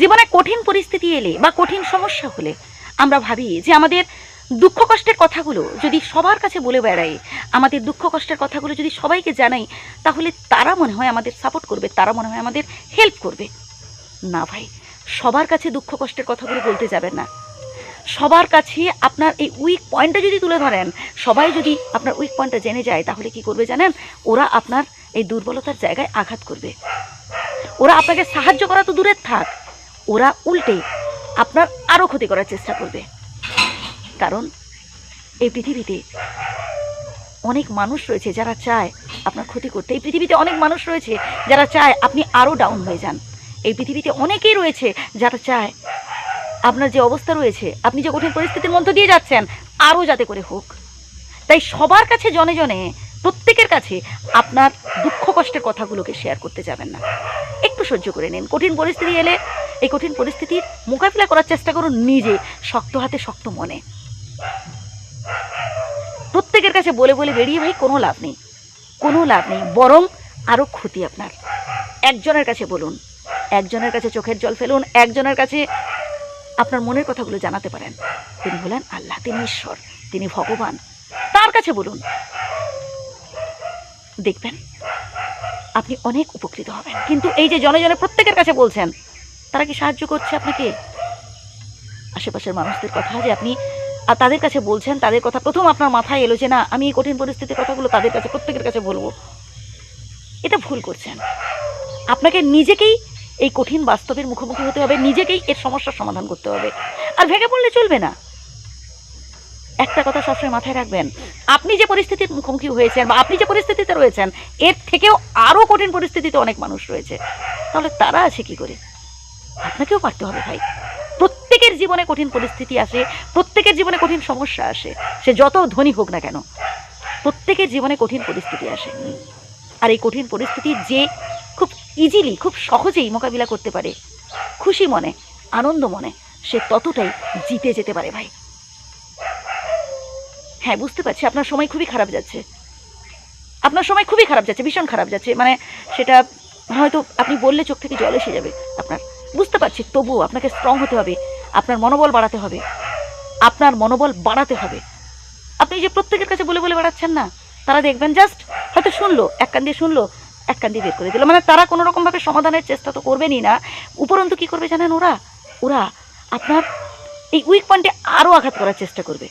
জীবনে কঠিন পরিস্থিতি এলে বা কঠিন সমস্যা হলে আমরা ভাবি যে আমাদের দুঃখ কষ্টের কথাগুলো যদি সবার কাছে বলে বেড়াই, আমাদের দুঃখ কষ্টের কথাগুলো যদি সবাইকে জানাই, তাহলে তারা মনে হয় আমাদের সাপোর্ট করবে, তারা মনে হয় আমাদের হেল্প করবে। না ভাই, সবার কাছে দুঃখ কষ্টের কথাগুলো বলতে যাবেন না। সবার কাছে আপনার এই উইক পয়েন্টটা যদি তুলে ধরেন, সবাই যদি আপনার উইক পয়েন্টটা জেনে যায়, তাহলে কি করবে জানেন? ওরা আপনার এই দুর্বলতার জায়গায় আঘাত করবে। ওরা আপনাকে সাহায্য করা তো দূরের থাক ওরা উল্টে আপনার আরও ক্ষতি করার চেষ্টা করবে। কারণ এই পৃথিবীতে অনেক মানুষ রয়েছে যারা চায় আপনার ক্ষতি করতে। এই পৃথিবীতে অনেক মানুষ রয়েছে যারা চায় আপনি আরও ডাউন হয়ে যান। এই পৃথিবীতে অনেকেই রয়েছে যারা চায় আপনার যে অবস্থা রয়েছে, আপনি যে কঠিন পরিস্থিতির মধ্য দিয়ে যাচ্ছেন আরও যাতে করে হোক। তাই সবার কাছে জনে জনে, প্রত্যেকের কাছে আপনার দুঃখ কষ্টের কথাগুলোকে শেয়ার করতে যাবেন না। একটু সহ্য করে নিন। কঠিন পরিস্থিতি এলে এই কঠিন পরিস্থিতির মোকাবিলা করার চেষ্টা করুন নিজে, শক্ত হাতে শক্ত মনে। প্রত্যেকের কাছে বলে বলে বেরিয়ে ভাই, কোনো লাভ নেই। কোনো লাভ নেই, বরং আরও ক্ষতি আপনার। একজনের কাছে বলুন, একজনের কাছে চোখের জল ফেলুন, একজনের কাছে আপনার মনের কথাগুলো জানাতে পারেন। তিনি হলেন আল্লাহ, তিনি ঈশ্বর, তিনি ভগবান। তার কাছে বলুন, দেখবেন, আপনি অনেক উপকৃত হবেন। কিন্তু এই যে জনে জনে প্রত্যেকের কাছে বলছেন তারা কি সাহায্য করছে আপনাকে? আশেপাশের মানুষদের কথা যে আপনি, আর তাদের কাছে বলছেন, তাদের কথা প্রথম আপনার মাথায় এলো যে না, আমি এই কঠিন পরিস্থিতির কথাগুলো তাদের কাছে, প্রত্যেকের কাছে বলব। এটা ভুল করছেন। আপনাকে নিজেকেই এই কঠিন বাস্তবের মুখোমুখি হতে হবে, নিজেকেই এর সমস্যার সমাধান করতে হবে। আর ভেঙে পড়লে চলবে না। একটা কথা সবসময় মাথায় রাখবেন, আপনি যে পরিস্থিতির মুখোমুখি হয়েছেন বা আপনি যে পরিস্থিতিতে রয়েছেন, এর থেকেও আরও কঠিন পরিস্থিতিতে অনেক মানুষ রয়েছে। তাহলে তারা আছে কি করে? আপনাকেও পারতে হবে ভাই। প্রত্যেকের জীবনে কঠিন পরিস্থিতি আসে, প্রত্যেকের জীবনে কঠিন সমস্যা আসে, সে যত ধনী হোক না কেন, প্রত্যেকের জীবনে কঠিন পরিস্থিতি আসে। আর এই কঠিন পরিস্থিতি যে খুব ইজিলি খুব সহজেই মোকাবিলা করতে পারে, খুশি মনে, আনন্দ মনে, সে ততটাই জিতে যেতে পারে ভাই। হ্যাঁ বুঝতে পারছি, আপনার সময় খুবই খারাপ যাচ্ছে। আপনার সময় খুবই খারাপ যাচ্ছে, ভীষণ খারাপ যাচ্ছে। মানে সেটা হয়তো আপনি বললে চোখ থেকে জল এসে যাবে আপনার। বুঝতে পারছি, তবুও আপনাকে স্ট্রং হতে হবে, আপনার মনোবল বাড়াতে হবে, আপনার মনোবল বাড়াতে হবে। আপনি যে প্রত্যেকের কাছে বলে বলে বেড়াচ্ছেন না, তারা দেখবেন জাস্ট হয়তো শুনলো, এক কান দিয়ে শুনলো, এক কান দিয়ে বের করে দিল। মানে তারা কোনো রকমভাবে সমাধানের চেষ্টা তো করবেনই না। উপরন্তু কী করবে জানেন ওরা? ওরা আপনার এই উইক পয়েন্টে আরও আঘাত করার চেষ্টা করবে।